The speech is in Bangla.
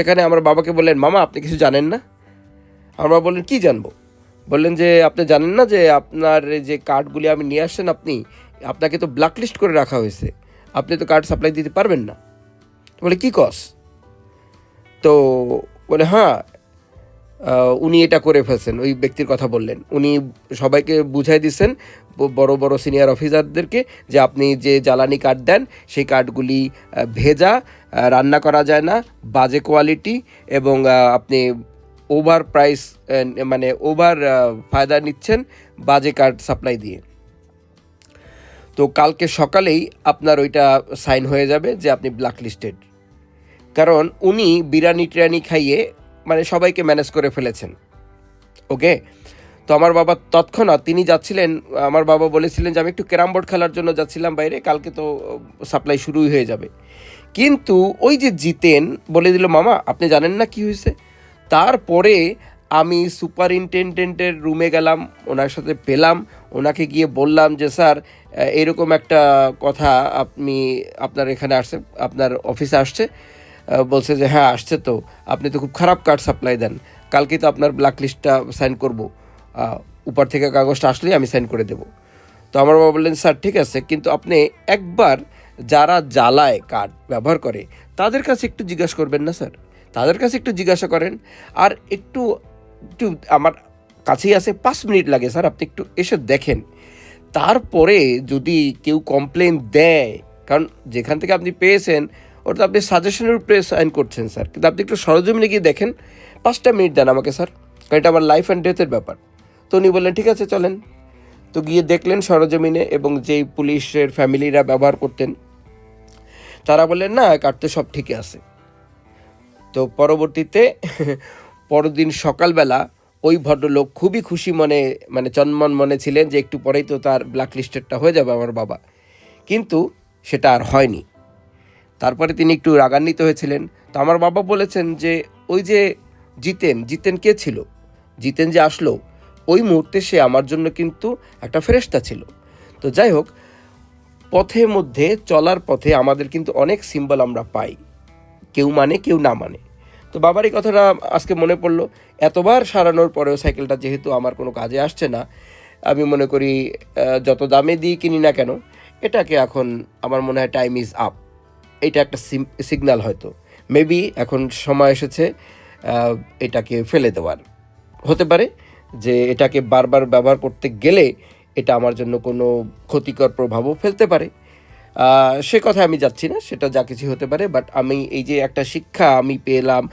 সেখানে আমার বাবাকে বললেন, মামা, আপনি কিছু জানেন না? আমার বাবা বললেন, কী জানব? বললেন যে, আপনি জানেন না যে আপনার যে কার্ডগুলি আমি নিয়ে আসছেন, আপনি, আপনাকে তো ব্ল্যাকলিস্ট করে রাখা হয়েছে। আপনি তো কার্ড সাপ্লাই দিতে পারবেন না। বলে, কী কস তো বলে হ্যাঁ উনি এটা করে ফেলছেন, ওই ব্যক্তির কথা বললেন। উনি সবাইকে বুঝাই দিচ্ছেন বড় বড় সিনিয়র অফিসারদেরকে যে আপনি যে জ্বালানি কার্ড দেন, সেই কার্ডগুলি ভেজা রান্না করা যায় না, বাজে কোয়ালিটি এবং আপনি ওভার প্রাইস মানে ওভার ফায়দা নিচ্ছেন বাজে কার্ড সাপ্লাই দিয়ে। তো কালকে সকালেই আপনার ওইটা সাইন হয়ে যাবে যে আপনি ব্ল্যাক লিস্টেড কারণ উনি বিরিয়ানি টিরানি খাইয়ে মানে সবাইকে ম্যানেজ করে ফেলেছেন। ওকে তো আমার বাবা তৎক্ষণাৎ তিনি যাচ্ছিলেন, আমার বাবা বলেছিলেন যে আমি একটু ক্যারাম বোর্ড খেলার জন্য যাচ্ছিলাম বাইরে, কালকে তো সাপ্লাই শুরুই হয়ে যাবে। কিন্তু ওই যে জিতেন বলে দিল, মামা, আপনি জানেন না কি হয়েছে? তারপরে আমি সুপারিনটেন্ডেন্টের রুমে গেলাম, ওনার সাথে পেলাম, ওনাকে গিয়ে বললাম যে, স্যার এরকম একটা কথা আপনি, আপনার এখানে আসছে, আপনার অফিসে আসছে। বলছে যে হ্যাঁ আসছে তো। আপনি তো খুব খারাপ কার্ড সাপ্লাই দেন। কালকে তো আপনার ব্ল্যাক লিস্টটা সাইন করব। উপর থেকে কাগজটা আসলেই আমি সাইন করে দেবো। তো আমার বাবা বললেন, স্যার, ঠিক আছে। কিন্তু আপনি একবার যারা জ্বালায় কার্ড ব্যবহার করে, তাদের কাছে একটু জিজ্ঞাসা করবেন না, স্যার? তাদের কাছে একটু জিজ্ঞাসা করেন। আর একটু একটু আমার কাছেই আছে, পাঁচ মিনিট লাগে, স্যার। আপনি একটু এসে দেখেন। তারপরে যদি কেউ কমপ্লেন দেয়, কারণ যেখান থেকে আপনি পেয়েছেন ওটা আপনি সাজেশনের উপরে সাইন করছেন স্যার কিন্তু আপনি একটু সরজমিনে গিয়ে দেখেন। পাঁচটা মিনিট দেন আমাকে স্যার কারণ এটা আমার লাইফ অ্যান্ড ডেথের ব্যাপার। তো উনি বললেন, ঠিক আছে, চলেন। তো গিয়ে দেখলেন সরজমিনে এবং যেই পুলিশের ফ্যামিলিরা ব্যবহার করতেন, তারা বললেন, না কাটতে সব ঠিকই আছে। তো পরবর্তীতে পরদিন সকালবেলা ওই ভদ্রলোক খুবই খুশি মনে মানে চন্মন মনে ছিলেন যে একটু পরেই তো তার ব্ল্যাক লিস্টেডটা হয়ে যাবে আমার বাবা। কিন্তু সেটা আর হয়নি। তারপরে তিনি একটু রাগান্বিত হয়েছিলেন। তো আমার বাবা বলেছেন যে, ওই যে জিতেন জিতেন কে ছিল? জিতেন যে আসলো, ওই মুহূর্তে সে আমার জন্য কিন্তু একটা ফেরেস্তা ছিল। তো যাই হোক, পথে মধ্যে, চলার পথে আমাদের কিন্তু অনেক সিম্বল আমরা পাই। কেউ মানে কেউ না মানে। তো বাবার এই কথাটা আজকে মনে পড়ল। এতবার সারানোর পরেও সাইকেলটা যেহেতু আমার কোনো কাজে আসছে না, আমি মনে করি যত দামে দিই কিনি না কেন, এটাকে এখন আমার মনে হয় টাইম ইজ আপ এটা একটা সিগনাল হয়তো। মেবি এখন সময় এসেছে এটাকে ফেলে দেওয়ার। হতে পারে যে এটাকে বারবার ব্যবহার করতে গেলে এটা আমার জন্য কোনো ক্ষতিকর প্রভাবও ফেলতে পারে। সে কথা আমি যাচ্ছি না, সেটা যা কিছু হতে পারে বাট আমি এই যে একটা শিক্ষা আমি পেলাম